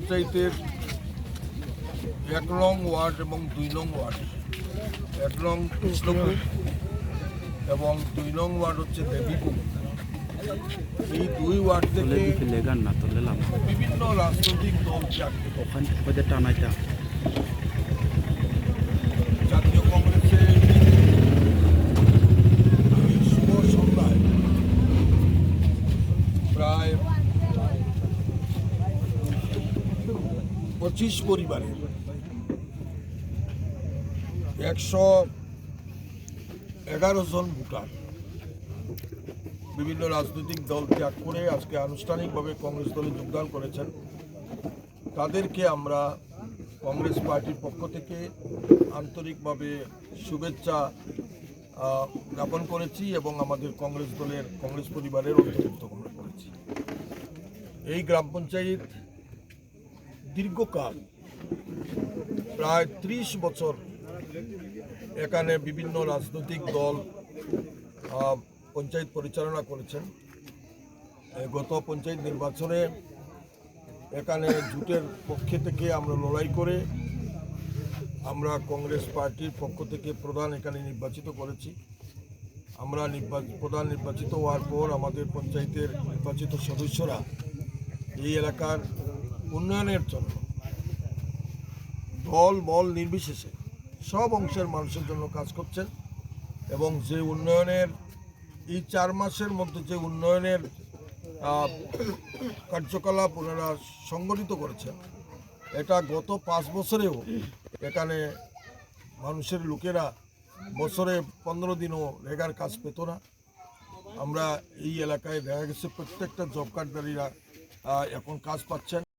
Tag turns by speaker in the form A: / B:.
A: পঞ্চায়েতের এক রং ওয়ার্ড এবং দুই নং ওয়ার্ড। এক নং কৃষ্ণপুর এবং দুই নং ওয়ার্ড হচ্ছে দেবীপুর। এই দুই ওয়ার্ড থেকে বিভিন্ন রাজনৈতিক দল চাকরি
B: ওখান থেকে টানাইটা।
A: পঁচিশ পরিবারের একশো এগারো জন ভোটার। বিভিন্ন রাজনৈতিক দল ত্যাগ করে আজকে আনুষ্ঠানিকভাবে কংগ্রেস দলে যোগদান করেছেন। তাদেরকে আমরা কংগ্রেস পার্টির পক্ষ থেকে আন্তরিকভাবে শুভেচ্ছা জ্ঞাপন করেছি এবং আমাদের কংগ্রেস দলের, কংগ্রেস পরিবারের অন্তর্ভুক্ত করেছি। এই গ্রাম পঞ্চায়েত দীর্ঘকাল, প্রায় ত্রিশ বছর এখানে বিভিন্ন রাজনৈতিক দল পঞ্চায়েত পরিচালনা করেছেন। গত পঞ্চায়েত নির্বাচনে এখানে জুটের পক্ষে থেকে আমরা লড়াই করে আমরা কংগ্রেস পার্টির পক্ষ থেকে প্রধান এখানে নির্বাচিত করেছি। আমরা প্রধান নির্বাচিত হওয়ার পর আমাদের পঞ্চায়েতের নির্বাচিত সদস্যরা এই এলাকার উন্নয়নের জন্য, দল বল নির্বিশেষে সব অংশের মানুষের জন্য কাজ করছেন এবং যে উন্নয়নের এই চার মাসের মধ্যে যে উন্নয়নের কার্যকলাপ ওনারা সংগঠিত করেছেন, এটা গত পাঁচ বছরেও এখানে মানুষের লোকেরা বছরে পনেরো দিনও রেগার কাজ পেত না। আমরা এই এলাকায় দেখা গেছে প্রত্যেকটা জব কার্ডদারীরা এখন কাজ পাচ্ছেন।